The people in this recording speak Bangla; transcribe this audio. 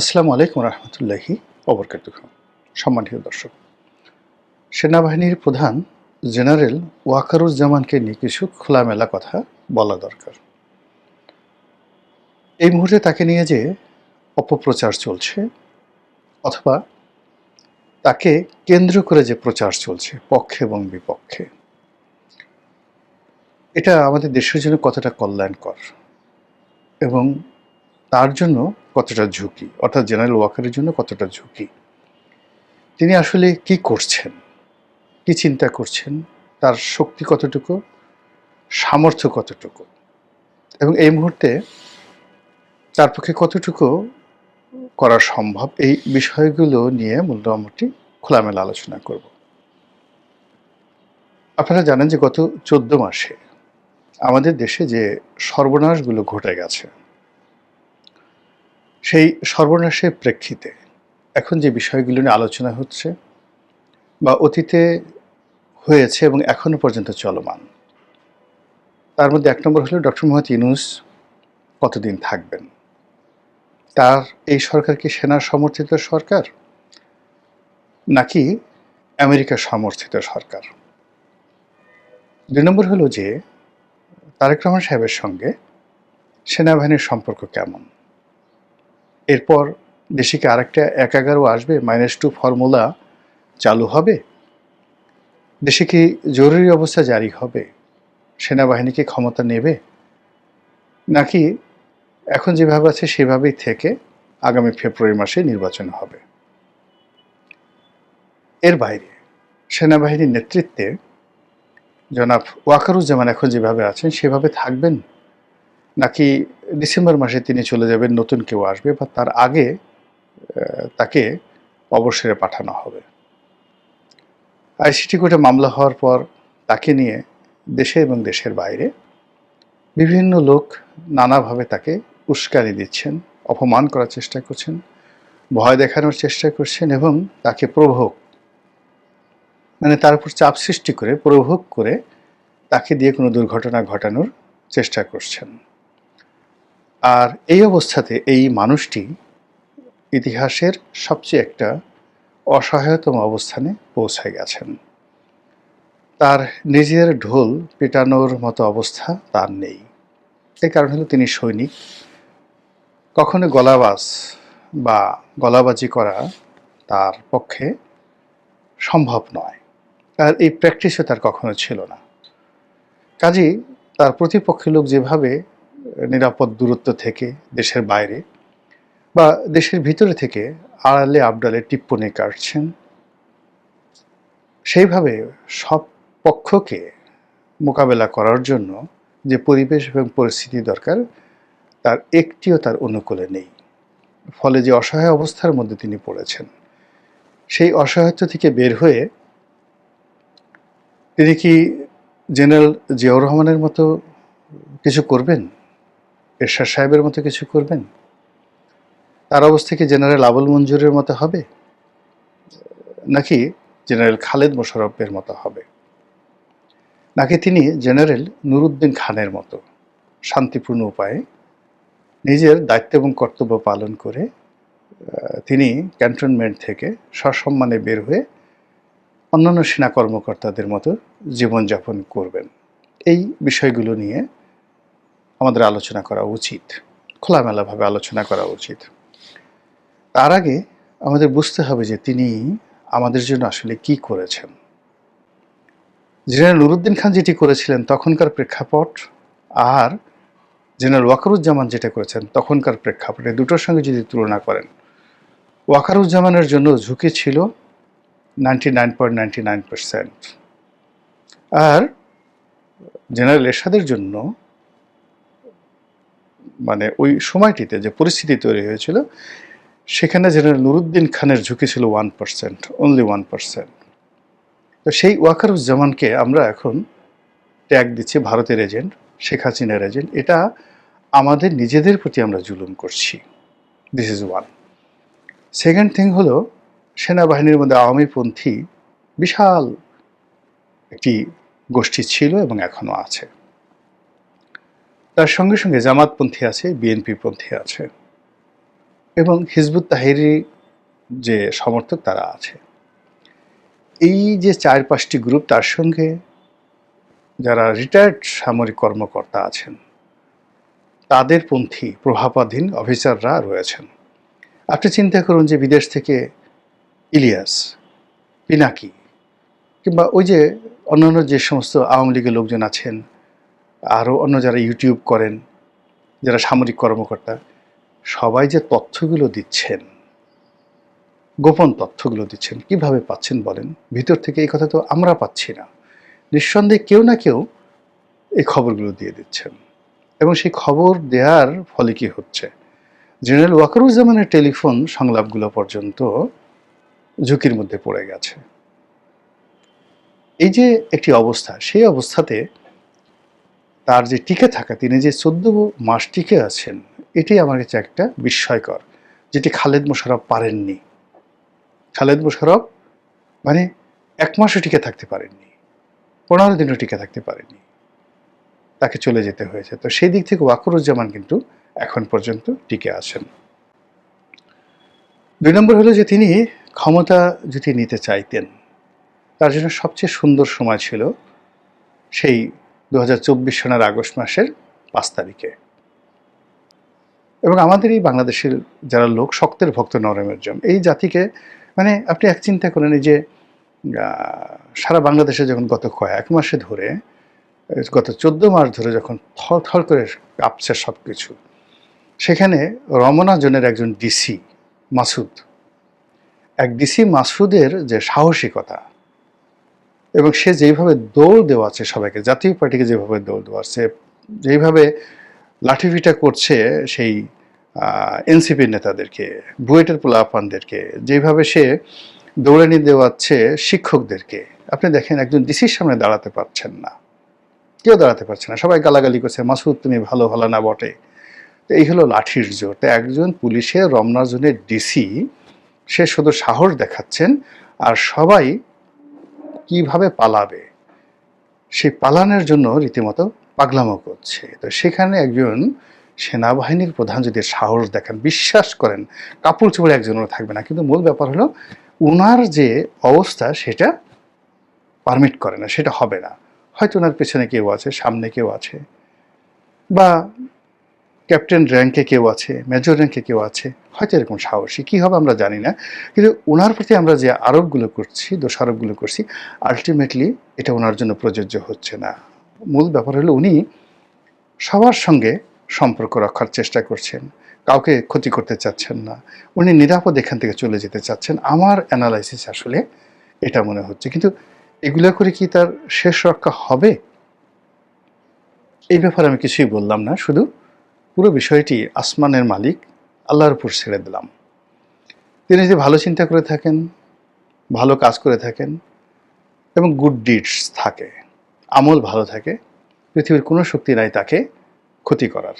আসসালামু আলাইকুম রহমতুল্লাহি অবরকাত সম্মানীয় দর্শক, সেনাবাহিনীর প্রধান জেনারেল ওয়াকারুজ্জামানকে নিয়ে কিছু খোলামেলা কথা বলা দরকার। এই মুহূর্তে তাকে নিয়ে যে অপপ্রচার চলছে অথবা তাকে কেন্দ্র করে যে প্রচার চলছে পক্ষে এবং বিপক্ষে, এটা আমাদের দেশের জন্য কতটা কল্যাণকর এবং তার জন্য কতটা ঝুঁকি, অর্থাৎ জেনারেল ওয়াকারের জন্য কতটা ঝুঁকি? তিনি আসলে কি করছেন? কি চিন্তা করছেন? তার শক্তি কতটুকু? সামর্থ্য কতটুকু? এবং এই মুহূর্তে তার পক্ষে কতটুকু করা সম্ভব? এই বিষয়গুলো নিয়ে মোটামুটি খোলামেলা আলোচনা করব। আপনারা জানেন যে গত চোদ্দ মাসে আমাদের দেশে যে সর্বনাশগুলো ঘটে গেছে সেই সর্বনাশের প্রেক্ষিতে এখন যে বিষয়গুলো নিয়ে আলোচনা হচ্ছে বা অতীতে হয়েছে এবং এখনও পর্যন্ত চলমান, তার মধ্যে এক নম্বর হলো ডক্টর মোহাম্মদ ইউনুস কতদিন থাকবেন? তার এই সরকার কি সেনার সমর্থিত সরকার নাকি আমেরিকার সমর্থিত সরকার? দুই নম্বর হলো যে তারেক রহমান সাহেবের সঙ্গে সেনাবাহিনীর সম্পর্ক কেমন? এরপর দেশে কি আরেকটা এক এগারো আসবে মাইনাস টু ফর্মুলা চালু হবে। দেশে কি জরুরি অবস্থা জারি হবে? সেনাবাহিনীকে ক্ষমতা নেবে? নাকি এখন যেভাবে আছে সেভাবেই থেকে আগামী ফেব্রুয়ারি মাসে নির্বাচন হবে? এর বাইরে, সেনাবাহিনীর নেতৃত্বে জনাব ওয়াকারুজ্জামান এখন যেভাবে আছেন, সেভাবে থাকবেন? নাকি ডিসেম্বর মাসে তিনি চলে যাবেন, নতুন কেউ আসবে বা তার আগে তাকে অবসরে পাঠানো হবে। আইসিটি কোর্টে মামলা হওয়ার পর তাকে নিয়ে দেশে এবং দেশের বাইরে বিভিন্ন লোক নানাভাবে তাকে উস্কানি দিচ্ছেন, অপমান করার চেষ্টা করছেন, ভয় দেখানোর চেষ্টা করছেন এবং তাকে প্রভোগ মানে তার উপর চাপ সৃষ্টি করে, প্রভোগ করে তাকে দিয়ে কোনো দুর্ঘটনা ঘটানোর চেষ্টা করছেন। আর এই অবস্থাতে এই মানুষটি ইতিহাসের সবচেয়ে একটা অসহায়তম অবস্থানে পৌঁছে গেছেন। তার নিজের ঢোল পেটানোর মতো অবস্থা তার নেই। এই কারণ হলো তিনি সৈনিক। কখনো গলাবাজ বা গলাবাজি করা তার পক্ষে সম্ভব নয়। আর এই প্র্যাকটিসও তার কখনো ছিল না। কাজেই তার প্রতিপক্ষের লোক যেভাবে নিরাপদ দূরত্ব থেকে দেশের বাইরে বা দেশের ভিতরে থেকে আড়ালে আবডালে টিপ্পনি কাটছেন। সেইভাবে সব পক্ষকে মোকাবেলা করার জন্য যে পরিবেশ এবং পরিস্থিতি দরকার, তার একটিও তার অনুকূলে নেই। ফলে যে অসহায় অবস্থার মধ্যে তিনি পড়েছেন, সেই অসহায়ত্ব থেকে বের হয়ে তিনি কি জেনারেল জিয়াউর রহমানের মতো কিছু করবেন? এরশাদ সাহেবের মতো কিছু করবেন? তার অবস্থা কি জেনারেল আবুল মঞ্জুরের মতো হবে? নাকি জেনারেল খালেদ মোশারফের মতো হবে? নাকি তিনি জেনারেল নুরুদ্দিন খানের মতো শান্তিপূর্ণ উপায়ে নিজের দায়িত্ব এবং কর্তব্য পালন করে তিনি ক্যান্টনমেন্ট থেকে সসম্মানে বের হয়ে অন্যান্য সেনা কর্মকর্তাদের মতো জীবনযাপন করবেন? এই বিষয়গুলো নিয়ে আমাদের আলোচনা করা উচিত, খোলামেলাভাবে আলোচনা করা উচিত। তার আগে আমাদের বুঝতে হবে যে তিনি আমাদের জন্য আসলে কি করেছেন। জেনারেল নুরুদ্দিন খান যেটি করেছিলেন তখনকার প্রেক্ষাপট আর জেনারেল ওয়াকারুজ্জামান যেটা করেছেন তখনকার প্রেক্ষাপটে দুটোর সঙ্গে যদি তুলনা করেন, ওয়াকারুজ্জামানের জন্য ঝুঁকি ছিল ninety nine point ninety nine percent. আর জেনারেল এরশাদের জন্য মানে ওই সময়টিতে যে পরিস্থিতি তৈরি হয়েছিল, সেখানে জেনারেল নুরুদ্দিন খানের ঝুঁকি ছিল one percent only one percent. তো সেই ওয়াকারুজ্জামানকে আমরা এখন ট্যাগ দিচ্ছি ভারতের এজেন্ট, শেখ হাসিনার এজেন্ট। এটা আমাদের নিজেদের প্রতি আমরা জুলুম করছি। This is one second thing হলো, সেনাবাহিনীর মধ্যে আওয়ামীপন্থী বিশাল একটি গোষ্ঠী ছিল এবং এখনও আছে। তার সঙ্গে সঙ্গে জামাতপন্থী আছে বিএনপি পন্থী আছে। এবং হিজবুত তাহিরি যে সমর্থক তারা আছে। এই যে চার পাঁচটি গ্রুপ, তার সঙ্গে যারা রিটায়ার্ড সামরিক কর্মকর্তা আছেন, তাদের পন্থী প্রভাবাধীন অফিসাররা রয়েছেন। আপনি চিন্তা করুন যে বিদেশ থেকে ইলিয়াস, পিনাকি কিংবা ওই যে অন্যান্য যে সমস্ত আওয়ামী লীগের লোকজন আছেন আরও অন্য যারা ইউটিউব করেন, যারা সামরিক কর্মকর্তা, সবাই যে তথ্যগুলো দিচ্ছেন, গোপন তথ্যগুলো দিচ্ছেন, কীভাবে পাচ্ছেন বলেন? ভিতর থেকে এই কথা তো আমরা পাচ্ছি না। নিঃসন্দেহে কেউ না কেউ এই খবরগুলো দিয়ে দিচ্ছেন। এবং সেই খবর দেওয়ার ফলে কি হচ্ছে? জেনারেল ওয়াকারুজ্জামানের টেলিফোন সংলাপগুলো পর্যন্ত ঝুঁকির মধ্যে পড়ে গেছে। এই যে একটি অবস্থা, সেই অবস্থাতে তার যে টিকে থাকা, তিনি যে চোদ্দ মাস টিকে আছেন এটি আমার কাছে একটা বিস্ময়কর, যেটি খালেদ মোশারফ পারেননি। খালেদ মোশারফ মানে এক মাসও টিকে থাকতে পারেননি, পনেরো দিনও টিকে থাকতে পারেননি। তাকে চলে যেতে হয়েছে। তো সেই দিক থেকে ওয়াকরুজ্জামান কিন্তু এখন পর্যন্ত টিকে আছেন। দুই নম্বর হলো যে তিনি ক্ষমতা যদি নিতে চাইতেন, তার জন্য সবচেয়ে সুন্দর সময় ছিল সেই দু হাজার চব্বিশ সনের আগস্ট মাসের পাঁচ তারিখে। এবং আমাদের এই বাংলাদেশের যারা লোক, শক্তের ভক্ত নরমের জন্য এই জাতিকে মানে আপনি এক চিন্তা করেন যে সারা বাংলাদেশে যখন গত কয়েক মাসে ধরে, গত চোদ্দ মাস ধরে যখন থর থর করে কাঁপছে সব কিছু সেখানে রমনা জোনের একজন ডিসি মাসুদ, এক ডিসি মাসুদের যে সাহসিকতা এবং সে যেইভাবে দৌড় দেওয়া আছে সবাইকে, জাতীয় পার্টিকে যেভাবে দৌড় দেওয়া আছে, যেইভাবে লাঠিপিটা করছে সেই এনসিপির নেতাদেরকে, বুয়েটের পোলাপানদেরকে যেভাবে সে দৌড়ে নিয়ে দেওয়াচ্ছে শিক্ষকদেরকে, আপনি দেখেন একজন ডিসির সামনে দাঁড়াতে পারছেন না। কেউ দাঁড়াতে পারছে না, সবাই গালাগালি করছে, মাসুদ, তুমি ভালো ভালো না বটে। তো এই হলো লাঠির জোর। তো একজন পুলিশের রমনা জোনের ডিসি, সে শুধু সাহস দেখাচ্ছেন আর সবাই কীভাবে পালাবে? সেই পালানোর জন্য রীতিমতো পাগলামো করছে। তো সেখানে একজন সেনাবাহিনীর প্রধান যদি সাহস দেখান, বিশ্বাস করেন, কাপড় চোপড়ে একজনও থাকবে না। কিন্তু মূল ব্যাপার হলো ওনার যে অবস্থা সেটা পারমিট করে না, সেটা হবে না। হয়তো ওনার পেছনে কেউ আছে, সামনে কেউ আছে। বা ক্যাপ্টেন র্যাঙ্কে কেউ আছে, মেজর র্যাঙ্কে কেউ আছে, হয়তো এরকম সাহসী, কী হবে আমরা জানি না। কিন্তু ওনার প্রতি আমরা যে আরোপগুলো করছি, দোষারোপগুলো করছি আলটিমেটলি এটা ওনার জন্য প্রযোজ্য হচ্ছে না। মূল ব্যাপার হলো উনি সবার সঙ্গে সম্পর্ক রক্ষার চেষ্টা করছেন, কাউকে ক্ষতি করতে চাচ্ছেন না। উনি নিরাপদ এখান থেকে চলে যেতে চাচ্ছেন। আমার অ্যানালাইসিস আসলে এটা মনে হচ্ছে। কিন্তু এগুলো করে কি তার শেষ রক্ষা হবে? এই ব্যাপারে আমি কিছুই বললাম না, শুধু পুরো বিষয়টি আসমানের মালিক আল্লাহর উপর ছেড়ে দিলাম। তিনি যদি ভালো চিন্তা করে থাকেন, ভালো কাজ করে থাকেন এবং গুড ডিডস থাকে, আমল ভালো থাকে, পৃথিবীর কোনো শক্তি নাই তাকে ক্ষতি করার।